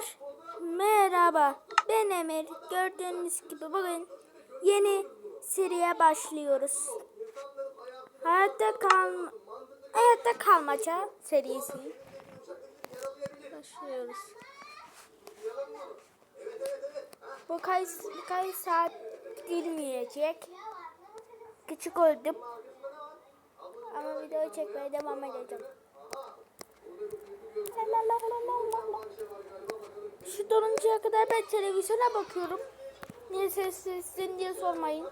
Arkadaşlar merhaba ben Emir gördüğünüz gibi bugün yeni seriye başlıyoruz. Hayatta kal Hayatta kalmaca serisi. Başlıyoruz. Bu kaç, kaç saat girmeyecek. Küçük oldum. Ama video çekmeye devam edeceğim. La la la la la la. Şu doluncuya kadar ben televizyona bakıyorum. Niye sessizsin diye sormayın.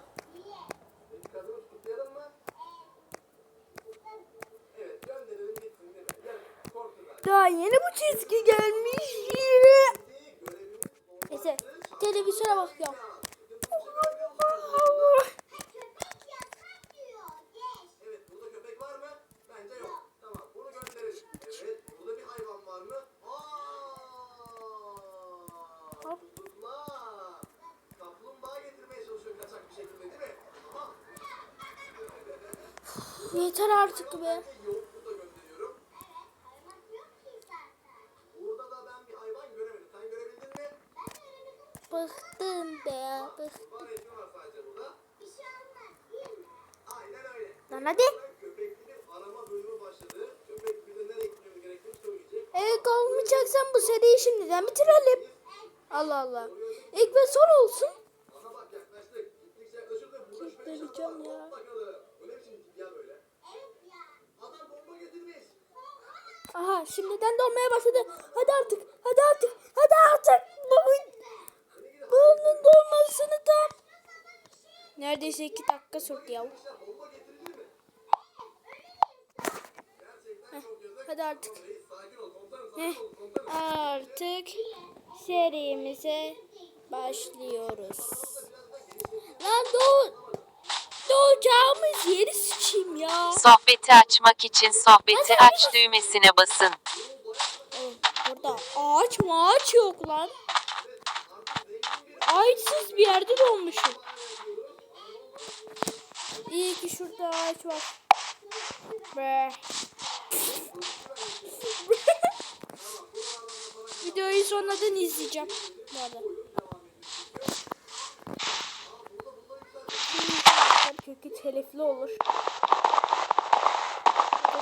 Daha yeni bu çizgi gelmiş. Neyse televizyona bakıyorum. Evet, burada köpek var mı? Bence yok. Tamam, bunu gönderelim. Evet, burada bir hayvan var mı? Aa! Hop. Kaplumbağa. Kaplumbağa getirmeye çalışıyor kaçak bir şekilde değil mi? Aha, Yeter artık be. yoğurtlu da gönderiyorum. Burada da ben bir hayvan göremedim. Sen görebildin mi? Bıktım be. Bıktım. Var resmi var sadece burada. Aynen öyle. Lan hadi. Köpekli bir arama bölümü başladı. Köpek bize nereye gitmemiz gerektiğini söyleyecek. Evet kalmayacaksan bu seriyi şimdiden bitirelim. Allah Allah. İlk ve son olsun. Gittikçe ya. Hop bakalım. Bu ne biçim tip ya böyle? Adam bomba getirmiş. Aha şimdiden dolmaya başladı. Hadi artık. Hadi artık. Hadi artık. Bunun, bunun dolmasını da. Neredeyse iki dakika sürdü ya. Yazık. Hadi artık. Heh, artık serimize başlıyoruz. Lan doğ doğacağımız yeri sıçayım ya. Sohbeti açmak için sohbeti aç düğmesine basın. Burada ağaç ağaç yok lan. Ağaçsız bir yerde doğmuşum. İyi ki şurada ağaç var. Be. Videoyu sonradan izleyeceğim. Bu arada. Çünkü telifli olur.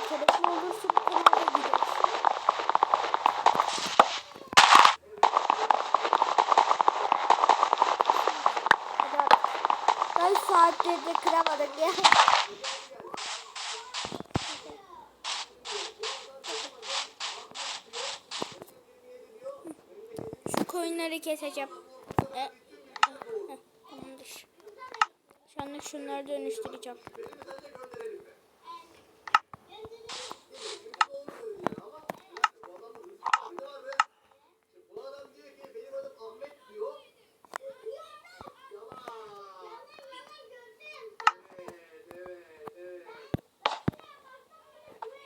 Telifli olursa bu kanalda gider. Ben saatlerdir kıramadık ya. Şu koyunları keseceğim.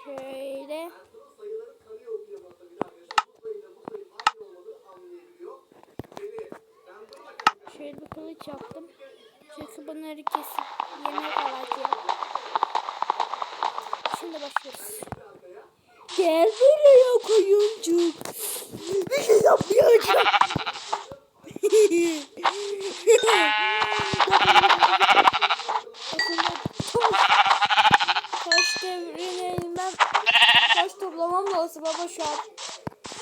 Şüpheli. Ben dur bakalım. Şöyle bir kılıç yaptım. Çünkü bunları kesip yemek alacağım. Şimdi başlıyoruz. Gel buraya koyuncuk. Bir şey yapmayacağım. Taş devrine ben taş toplamam lazım ama şu an.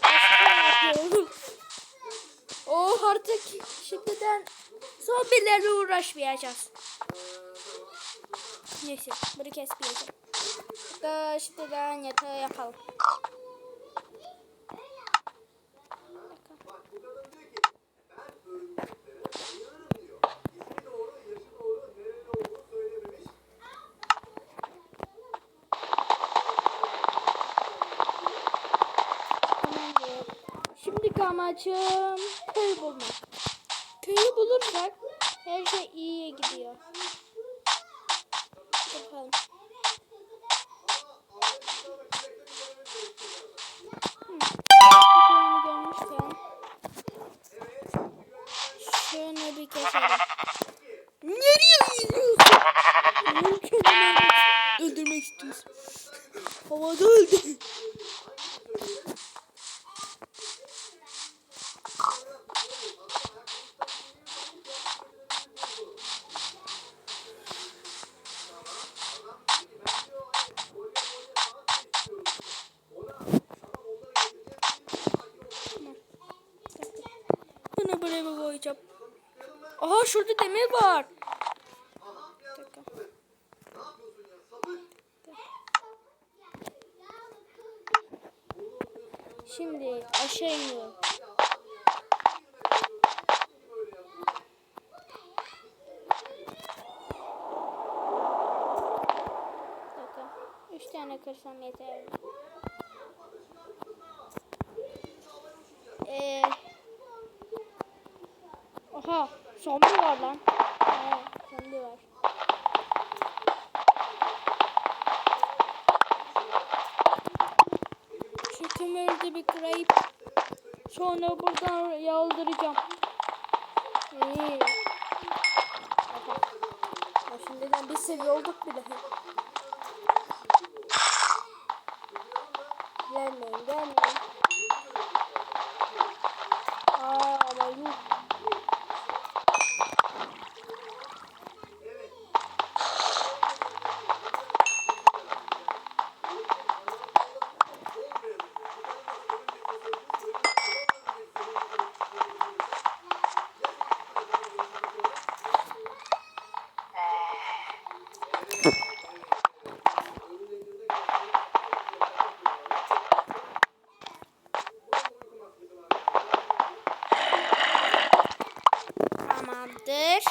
Başka yapıyorum. Oh artık şimdiden zombilerle uğraşmayacağız. Neyse bunu kesmeyeceğim. Şimdiden yatağı yapalım. Amacım köy bulmak. Köyü bulursak her şey iyiye gidiyor. Bakalım. Hmm. Şunu bir keselim. Nereye gidiyorsun? Onu kendini öldürmek istiyorsun. Havada öldü. tane böyle bir koyacağım. Aha şurada demir var. Aha bir anda tutulur. Ne yapıyorsun ya sapık? Şimdi aşağı iniyorum. Üç tane kırsam yeter. Ee, aha zombi var lan. Evet, zombi var. Şu de bir kırayıp sonra buradan yaldıracağım. İyi. Ya şimdiden bir seviye olduk bile. Gelmeyin, gelmeyin. Aa, ama yuh. Tamamdır.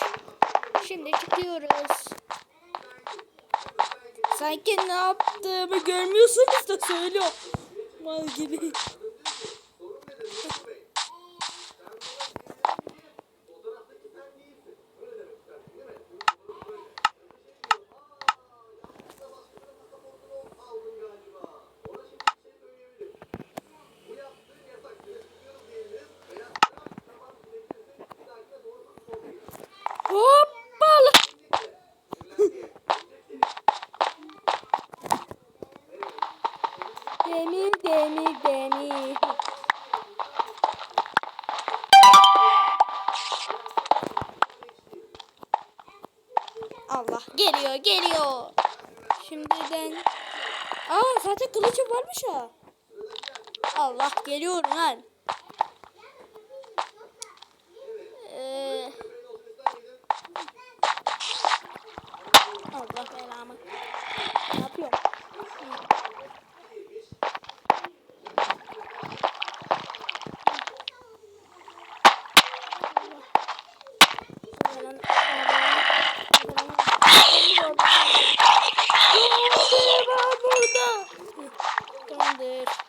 Şimdi çıkıyoruz. Sanki ne yaptığımı görmüyorsunuz da söylüyorum. Mal gibi. Allah geliyor geliyor. Şimdiden. Aa zaten kılıcım varmış ha. Allah geliyorum lan.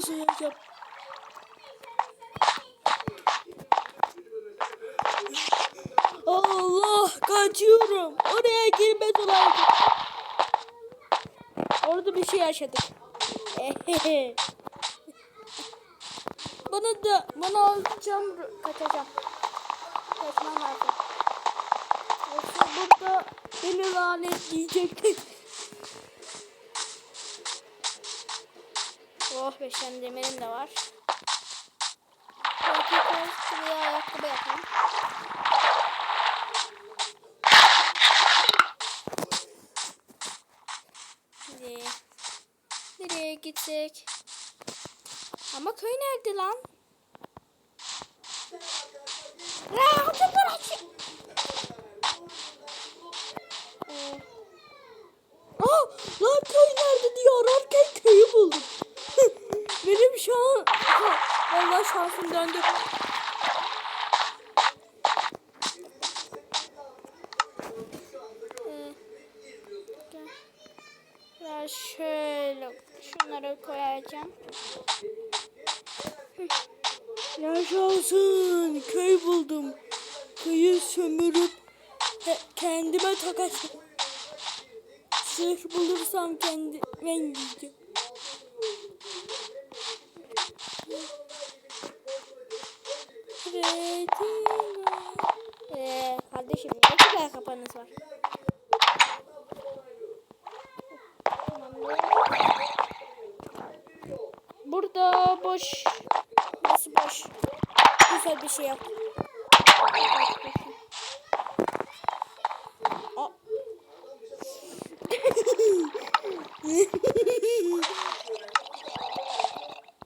Altıma sığacağım. Allah kaçıyorum. Oraya girmez olaydım. Orada bir şey yaşadık. bana da bana alacağım kaçacağım. Kaçmam lazım. Yoksa burada beni lanetleyecek. Oh beş tane demirim de var. Belki buraya ayakkabı yapayım. Şimdi nereye gitsek? Ama köy nerede lan? Bırak. Ee, takas Sırf bulursam kendime yiyeceğim. Şuraya Zeytin. Ee, kardeşim ne kadar kapanız var? Burada boş. Nasıl boş? Güzel bir şey yap. Aa.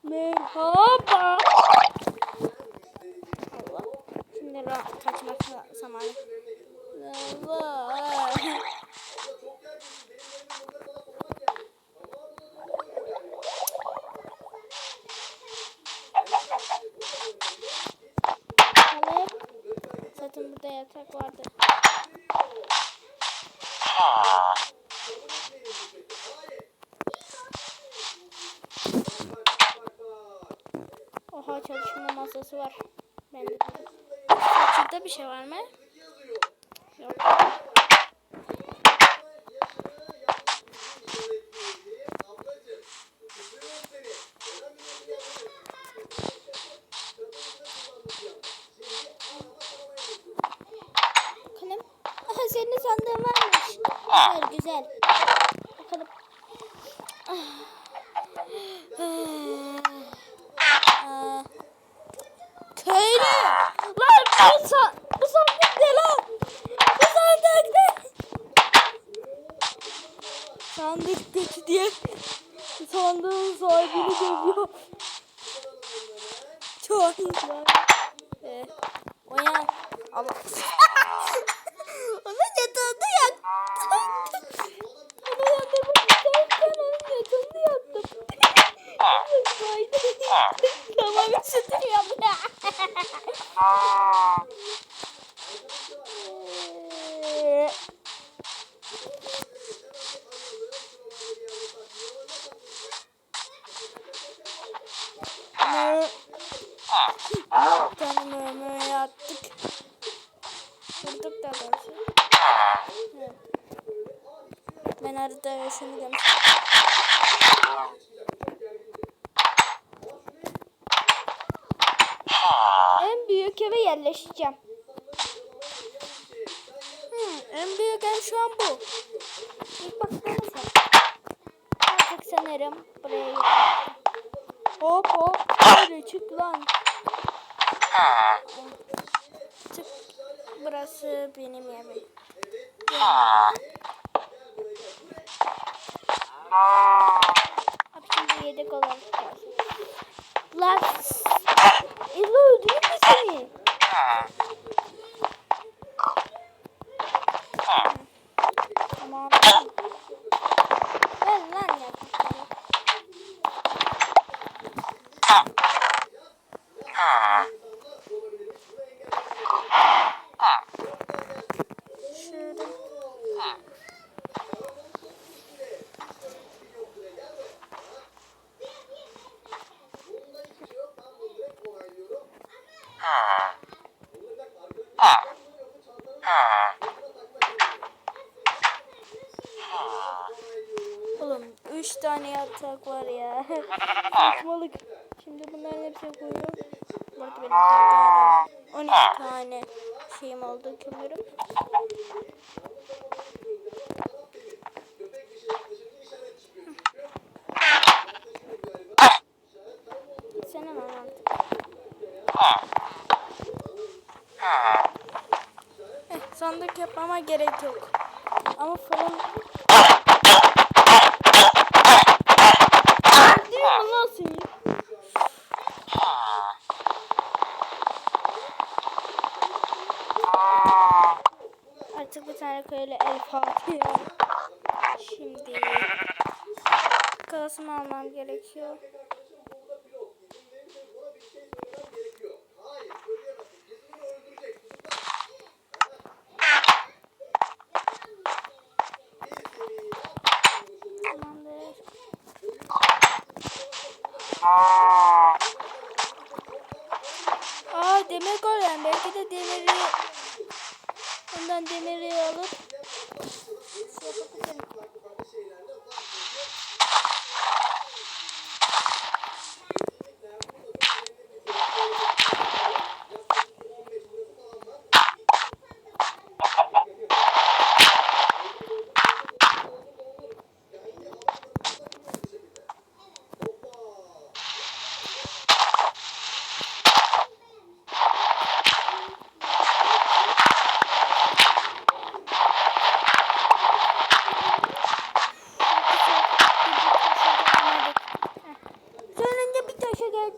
Merhaba. Allah. Şimdi ra- kaçmak zamanı. Allah. Kalem. Zaten burada yatak vardı. Oha çalışma masası var. Ben de Şurada bir şey var mı? Yok. Bakalım. Aha senin sandığın varmış. Güzel güzel. Bakalım. Köylü. Lan bu, sa bu sandık ne lan? Bu sandık ne? Sandık kötü diye sandığın sahibini dövüyor. Çok güzel. Ee, uyan. Allah. Şunu demiştim. En büyük eve yerleşeceğim. Hmm, en büyük ev şu an bu. İlk baktığımız. Artık sanırım buraya yerleşeceğim. Hop hop. Hadi çık lan. Çık. Burası benim evim. Abi şimdi yedek olarak gelsin. Lan. Ela öldürür mü seni? Tamam. Ver lan ya. Tane yatak var ya. Saçmalık. Şimdi bunların hepsini koyuyorum. Bu arada benim tane 12 tane şeyim oldu kömürüm. Senin anan. Eh, sandık yapmama gerek yok. Ama fırın Değil mi lan seni? Artık bir tane köylü el Fatiha. Şimdi kalasını almam gerekiyor. Tamamdır. Aa demir golem. Belki de demiri ondan demiri alıp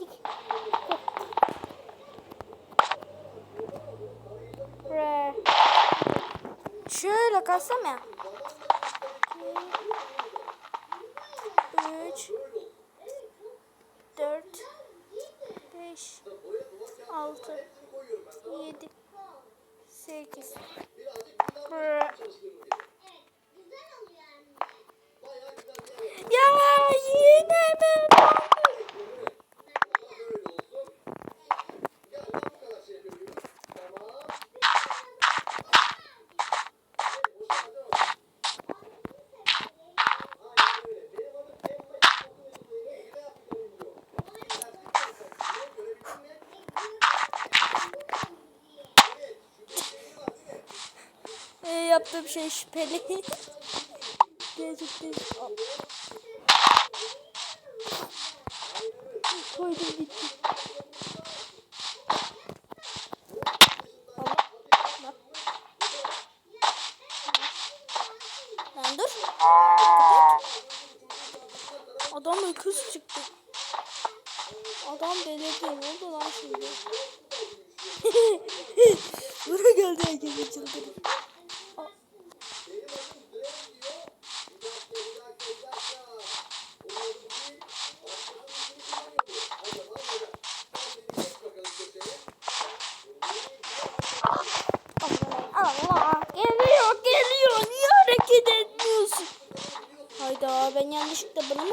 dik. Şöyle kalsam ya. yaptığım şey şüpheli. Gezip yanlışlıkla bana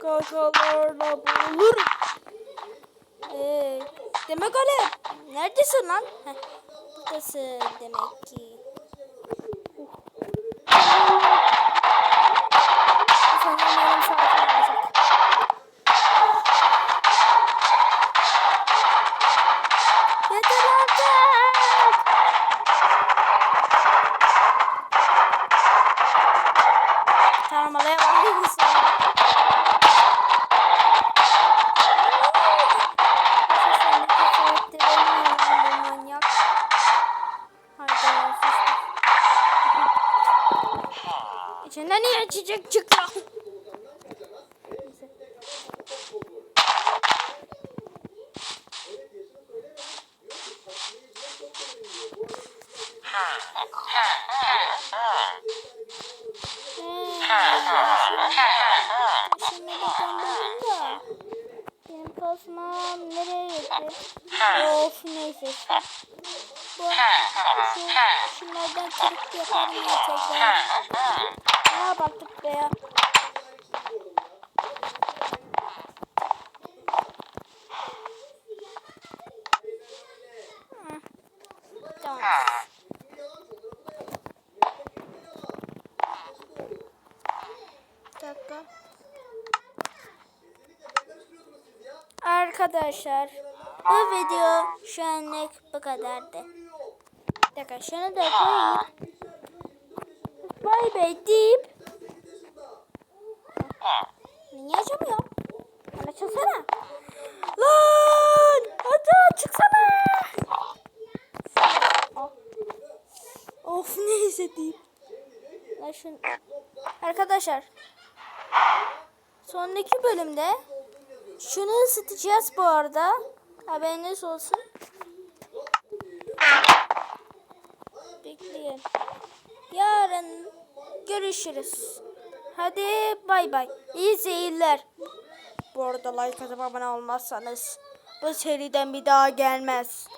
gagalarla boğulurum. Ee, demek öyle. Neredesin lan? Heh, buradasın demek ki. Osman nereye gitti? Of neyse. Bu şu, şunlardan kırık yaparım ya tekrar. Ne yapattık be ya? Tamam. Bir dakika. Arkadaşlar bu video şu anlık bu kadardı. Bir dakika şunu da koyayım. Bay bay deyip. Niye açamıyor? Lan Açılsana. Lan! Hadi çıksana. Of. Lan şunu. Arkadaşlar. Sonraki bölümde şunu ısıtacağız bu arada. Haberiniz olsun. Bekleyin. Yarın görüşürüz. Hadi bay bay. İyi seyirler. Bu arada like atıp abone olmazsanız bu seriden bir daha gelmez.